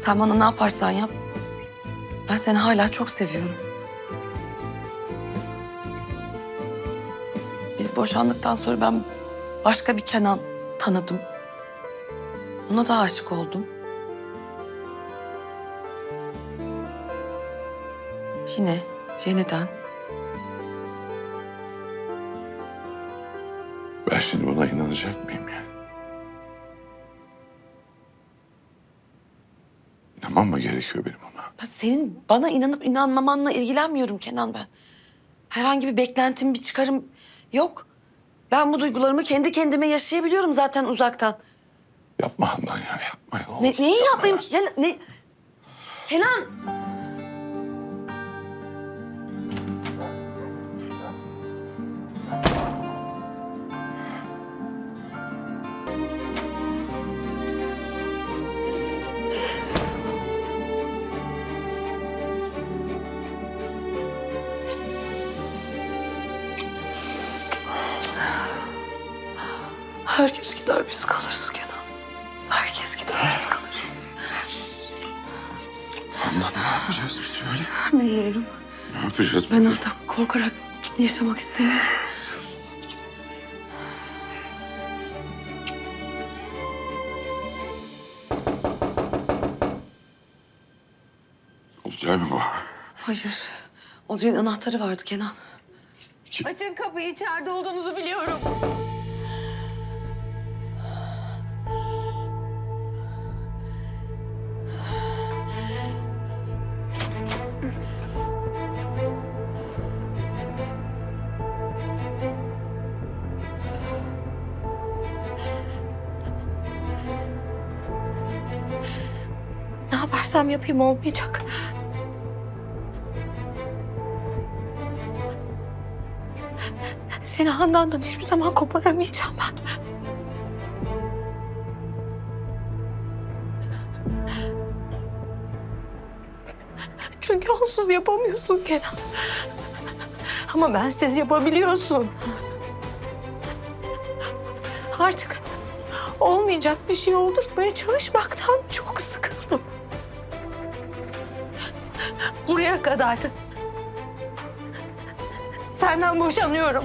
Sen bana ne yaparsan yap. Ben seni hala çok seviyorum. Biz boşandıktan sonra ben başka bir Kenan tanıdım. Ona da aşık oldum. Yine yeniden. Ben şimdi buna inanacak mıyım yani? İnanmam mı gerekiyor benim ona? Ben senin bana inanıp inanmamanla ilgilenmiyorum Kenan ben. Herhangi bir beklentim, bir çıkarım yok. Ben bu duygularımı kendi kendime yaşayabiliyorum zaten uzaktan. Yapma Handan ya yapma ya. Ne, neyi yapma yapmayayım ya. ki? Ya ne? Kenan! Herkes gider biz kalırız Kenan. Herkes gider biz kalırız. Handan ne yapacağız biz böyle? Bilmiyorum. Ne yapacağız Ben böyle? orada korkarak yaşamak istemiyorum. Olacağı mı bu? Hayır. Olcay'ın anahtarı vardı Kenan. Açın kapıyı içeride olduğunuzu biliyorum. Yaparsam yapayım olmayacak. Seni Handan'dan hiçbir zaman koparamayacağım ben. Çünkü onsuz yapamıyorsun Kenan. Ama bensiz yapabiliyorsun. Artık olmayacak bir şey oldurtmaya çalışmaktan çok sıkıldım. Buraya kadar. Senden boşanıyorum.